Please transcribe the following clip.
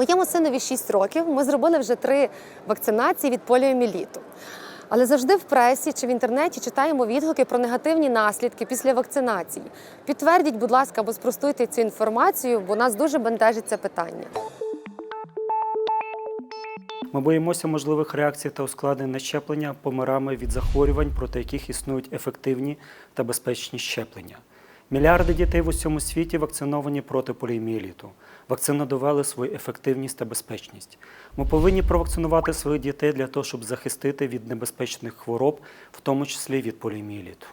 Моєму синові 6 років. Ми зробили вже три вакцинації від поліоміеліту. Але завжди в пресі чи в інтернеті читаємо відгуки про негативні наслідки після вакцинації. Підтвердіть, будь ласка, або спростуйте цю інформацію, бо нас дуже бентежить це питання. Ми боїмося можливих реакцій та ускладнень на щеплення помирами від захворювань, проти яких існують ефективні та безпечні щеплення. Мільярди дітей в усьому світі вакциновані проти поліомієліту. Вакцини довели свою ефективність та безпечність. Ми повинні провакцинувати своїх дітей для того, щоб захистити від небезпечних хвороб, в тому числі від поліомієліту.